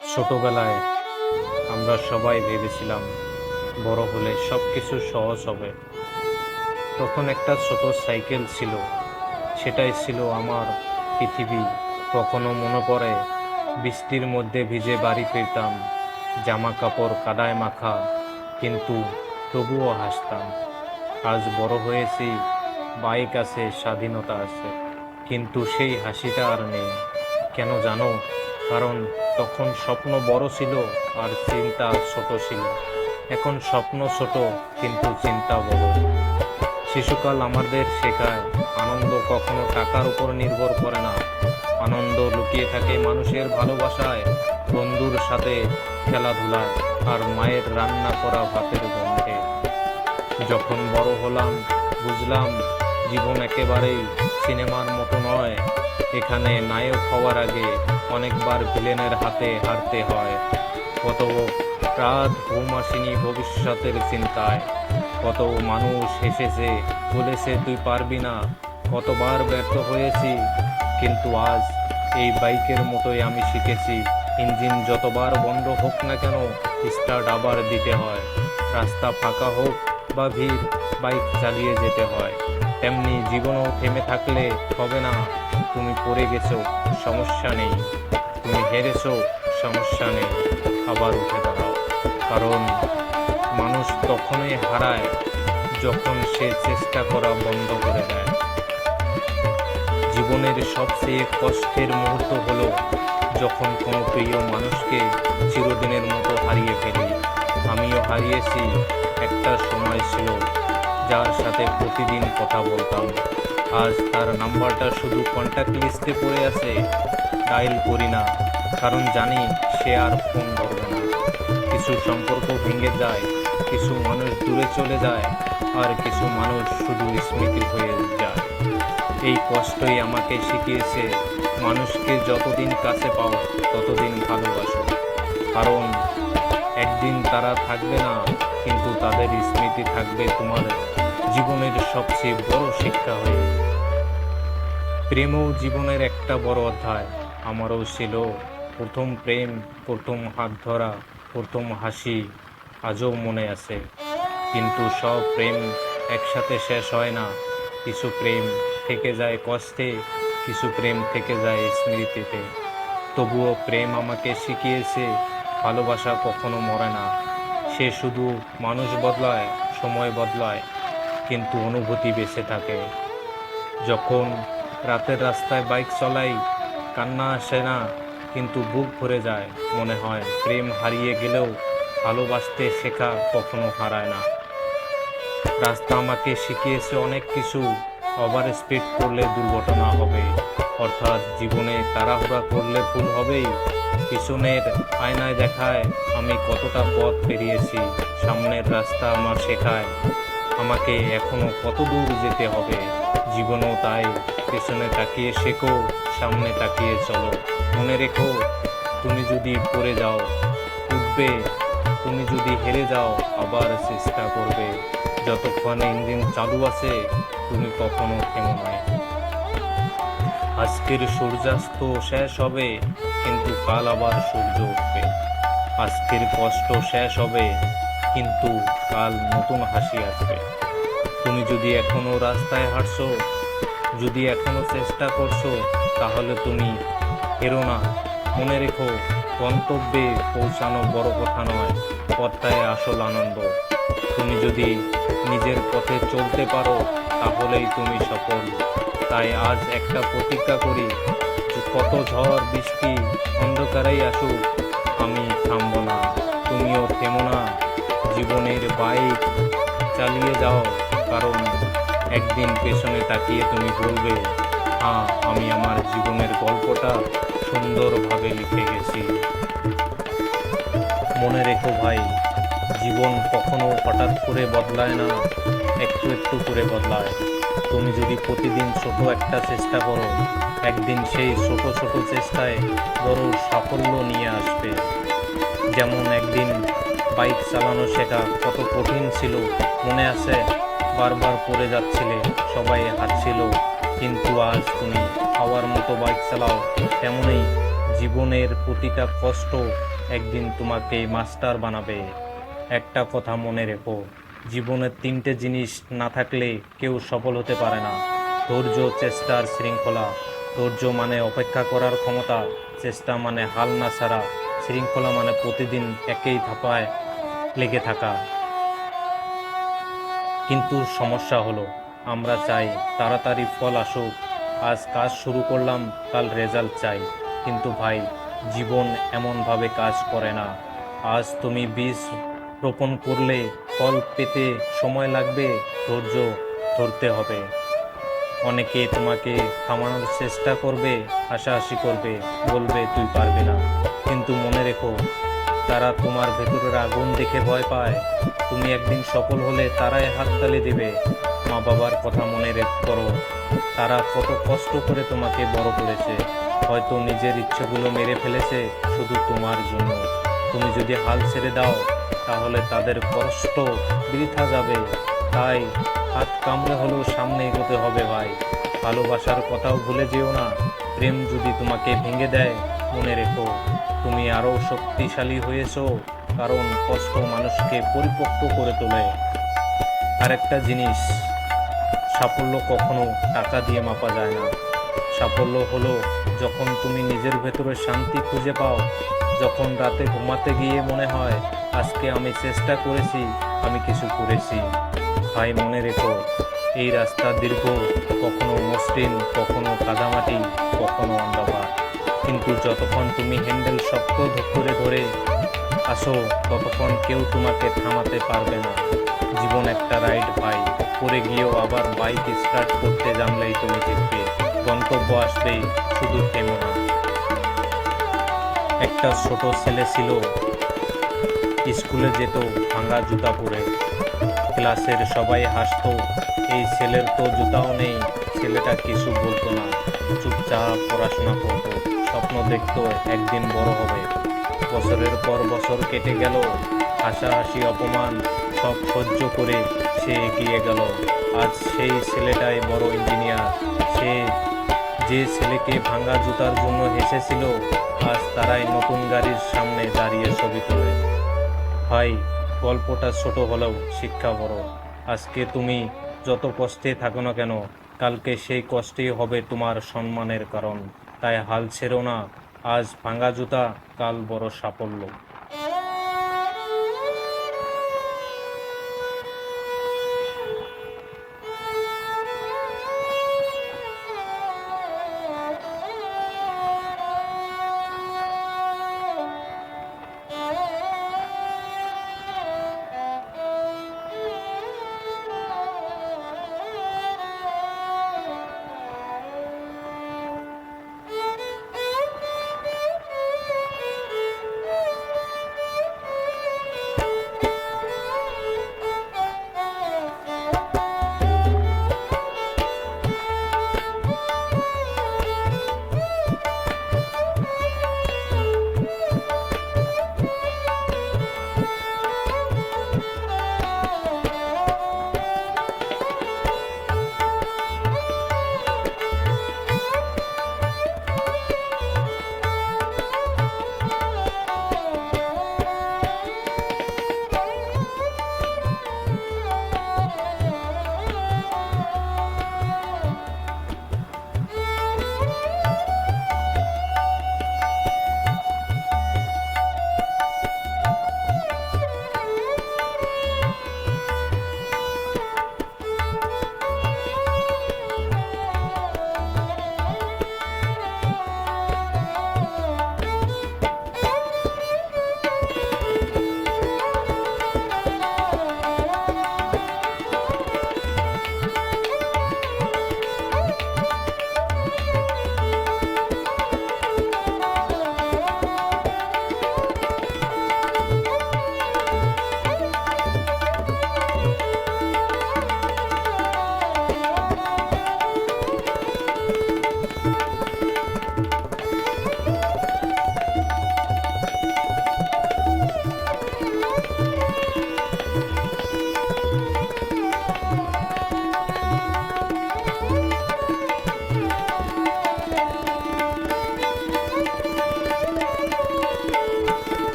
ছোটবেলায় আমরা সবাই ভেবেছিলাম বড় হলে সব কিছু সহজ হবে। তখন একটা ছোট সাইকেল ছিল। সেটাই ছিল আমার পৃথিবী। কখনো মনে পড়ে, বৃষ্টির মধ্যে ভিজে বাড়ি ফিরতাম জামা কাপড় কাদায় মাখা, কিন্তু তবুও হাসতাম। আজ বড় হয়েছি, বাইক আছে, স্বাধীনতা আছে, কিন্তু সেই হাসিটা আর নেই। কেন জানো? কারণ তখন স্বপ্ন বড় ছিল আর চিন্তা ছোট ছিল। এখন স্বপ্ন ছোট, কিন্তু চিন্তা বড়। শিশুকাল আমাদের শেখায়, আনন্দ কখনো টাকার উপর নির্ভর করে না। আনন্দ লুকিয়ে থাকে মানুষের ভালোবাসায়, বন্ধুর সাথে খেলাধুলায়, আর মায়ের রান্না করা ভাতের গন্ধে। যখন বড় হলাম, বুঝলাম জীবন একেবারেই সিনেমার মতো নয়। এখানে নায়ক হওয়ার আগে অনেকবার ভিলেনের হাতে হারতে হয়। কত রাত ঘুম আসেনি ভবিষ্যতের চিন্তায়। কত মানুষ হেসেছে, বলেছে, তুই পারবি না। কতবার ব্যর্থ হয়েছি। কিন্তু আজ এই বাইকের মতোই আমি শিখেছি। ইঞ্জিন যতবার বন্ধ হোক না কেন, স্টার্ট আবার দিতে হয়। রাস্তা ফাঁকা হোক বা ভিড় বাইক চালিয়ে যেতে হয়। তেমনি জীবনও থেমে থাকলে হবে না, তুমি পড়ে গেছো, সমস্যা নেই। তুমি হেরেছো, সমস্যা নেই, আবার উঠে দাঁড়াও। কারণ মানুষ তখনই হারায় যখন সে চেষ্টা করা বন্ধ করে দেয়। জীবনের সবচেয়ে কষ্টের মুহূর্ত হলো যখন কোনো প্রিয় মানুষকে চিরদিনের মতো হারিয়ে ফেলি। আমিও হারিয়েছি একটা সময় ছিল যার সাথে প্রতিদিন কথা বলতাম। আজ তার নাম্বারটা শুধু কন্ট্যাক্ট লিস্টে পড়ে আছে ডাইল করি না। কারণ জানি সে আর ফোন ধরবে না। কিছু সম্পর্ক ভেঙে যায়, কিছু মানুষ দূরে চলে যায়, আর কিছু মানুষ শুধু স্মৃতি হয়ে যায়। এই কষ্টই আমাকে শিখিয়েছে, মানুষকে যতদিন কাছে পাও, ততদিন ভালোবাসো। কারণ একদিন তারা থাকবে না কিন্তু তাদের স্মৃতি থাকবে তোমার জীবনের সবচেয়ে বড় শিক্ষা হয়ে। প্রেমও জীবনের একটা বড় অধ্যায়। আমারও ছিল প্রথম প্রেম, প্রথম হাত ধরা, প্রথম হাসি, আজও মনে আছে। কিন্তু সব প্রেম একসাথে শেষ হয় না। কিছু প্রেম থেকে যায় কষ্টে, কিছু প্রেম থেকে যায় স্মৃতিতে। তবুও প্রেম আমাকে শিখিয়েছে, ভালোবাসা কখনো মরে না। সে শুধু মানুষ বদলায়, সময় বদলায়, কিন্তু অনুভূতি বেঁচে থাকে। যখন রাতের রাস্তায় বাইক চলাই, কান্না আসে না, কিন্তু বুক ভরে যায়, মনে হয় প্রেম হারিয়ে গেলেও ভালোবাসতে শেখা কখনো হারায় না। রাস্তা আমাকে শিখিয়েছে অনেক কিছু, ওভার স্পিড করলে দুর্ঘটনা হবে, অর্থাৎ জীবনে তাড়াহুড়া করলে ভুল হবেই। পিছনের আয়নায় দেখায়, আমি কতটা পথ পেরিয়েছি, সামনের রাস্তা আমার শেখায়। আমাকে এখনও কত দূর যেতে হবে, জীবনও তাই। পেছনে তাকিয়ে শেখো, সামনে তাকিয়ে চলো। মনে রেখো, তুমি যদি পড়ে যাও, উঠবে। তুমি যদি হেরে যাও, আবার চেষ্টা করবে। যতক্ষণ ইঞ্জিন চালু আছে, তুমি কখনো থেমো নয় আজকের সূর্যাস্ত শেষ হবে কিন্তু কাল আবার সূর্য উঠবে। আজকের কষ্ট শেষ হবে, কিন্তু কাল নতুন হাসি আসবে। তুমি যদি এখনও রাস্তায় হাঁটছো, যদি এখনও চেষ্টা করছ, তাহলে তুমি হেরো না। মনে রেখো, গন্তব্যে পৌঁছানো বড় কথা নয় পথটায় আসল আনন্দ। তুমি যদি নিজের পথে চলতে পারো, তাহলেই তুমি সফল। তাই আজ একটা প্রতিজ্ঞা করি যে কত ঝড়, বৃষ্টি, অন্ধকারেই আসুক, আমি থামব না। তুমিও থেমো না। জীবনের বাইক চালিয়ে যাও, কারণ একদিন পেছনে তাকিয়ে তুমি বলবে হ্যাঁ আমি আমার জীবনের গল্পটা সুন্দরভাবে লিখে গেছি। মনে রেখো ভাই, জীবন কখনো হঠাৎ করে বদলায় না, একটু একটু করে বদলায়। তুমি যদি প্রতিদিন ছোট একটা চেষ্টা করো একদিন সেই ছোট ছোট চেষ্টায় বড় সাফল্য নিয়ে আসবে। যেমন একদিন বাইক চালানো শেখা কত কঠিন ছিল, মনে আছে? বারবার পড়ে যাচ্ছিলে, সবাই হাঁটছিল, কিন্তু আজ তুমি হাওয়ার মতো বাইক চালাও, তেমনই জীবনের প্রতিটা কষ্ট একদিন তোমাকে মাস্টার বানাবে। একটা কথা মনে রেখো, জীবনের তিনটে জিনিস না থাকলে কেউ সফল হতে পারে না। ধৈর্য চেষ্টার শৃঙ্খলা। ধৈর্য মানে অপেক্ষা করার ক্ষমতা, চেষ্টা মানে হাল না ছাড়া, শৃঙ্খলা মানে প্রতিদিন একই ধাপায় লেগে থাকা। কিন্তু সমস্যা হলো, আমরা চাই তাড়াতাড়ি ফল আসুক। আজ কাজ শুরু করলাম, কাল রেজাল্ট চাই। কিন্তু ভাই, জীবন এমনভাবে কাজ করে না। আজ তুমি বীজ রোপণ করলে, ফল পেতে সময় লাগবে, ধৈর্য ধরতে হবে। অনেকে তোমাকে থামানোর চেষ্টা করবে, হাসাহাসি করবে, বলবে, তুই পারবি না। কিন্তু মনে রেখো, তারা তোমার ভেতরের আগুন দেখে ভয় পায়। তুমি একদিন সফল হলে তারাই হাততালি দেবে। মা বাবার কথা মনে রেখ করো। তারা কত কষ্ট করে তোমাকে বড় করেছে। হয়তো নিজের ইচ্ছেগুলো মেরে ফেলেছে শুধু তোমার জন্য। তুমি যদি হাল ছেড়ে দাও, তাহলে তাদের কষ্ট বৃথা যাবে। তাই হাত কামড়ে হলেও সামনে এগোতে হবে ভাই। ভালোবাসার কথাও ভুলে যেও না। প্রেম যদি তোমাকে ভেঙে দেয়, মনে রেখো, তুমি আরও শক্তিশালী হয়েছো, কারণ কষ্ট মানুষকে পরিপক্ক করে তোলে। আরেকটা জিনিস, সাফল্য কখনো টাকা দিয়ে মাপা যায় না। সাফল্য হলো যখন তুমি নিজের ভেতরে শান্তি খুঁজে পাও, যখন রাতে ঘুমাতে গিয়ে মনে হয়, আজকে আমি চেষ্টা করেছি, আমি কিছু করেছি। ভাই মনে রেখো, এই রাস্তা দীর্ঘ, কখনো মসৃণ, কখনো কাদামাটি, কখনো অন্ধকার। কিন্তু যতক্ষণ তুমি হ্যান্ডেল শক্ত করে ধরে আসো, ততক্ষণ কেউ তোমাকে থামাতে পারবে না। জীবন একটা রাইড ভাই পরে গিয়েও আবার বাইক স্টার্ট করতে জানলেই তুমি জিতবে। গন্তব্য আসবেই শুধু থেমো না। একটা ছোট ছেলে ছিল, স্কুলে যেত ভাঙা জুতা পরে। ক্লাসের সবাই হাসতো, এই ছেলের তো জুতাও নেই, ছেলেটা কিছু বলতো না, চুপচাপ পড়াশোনা করতো, স্বপ্ন দেখতো একদিন বড় হবে। বছরের পর বছর কেটে গেল, হাসাহাসি, অপমান, সব সহ্য করে সে এগিয়ে গেল। আজ সেই ছেলেটাই বড় ইঞ্জিনিয়ার সে যে ছেলেকে ভাঙা জুতার জন্য হেসেছিল, আজ তারাই নতুন গাড়ির সামনে দাঁড়িয়ে ছবি তোলে। ভাই গল্পটা ছোট হলেও শিক্ষা বড়। আজকে তুমি যত কষ্টে থাকো না কেন, কালকে সেই কষ্টেই হবে তোমার সম্মানের কারণ। তাই হাল ছেড়ো না, আজ ভাঙা জুতা, কাল বড় সাফল্য।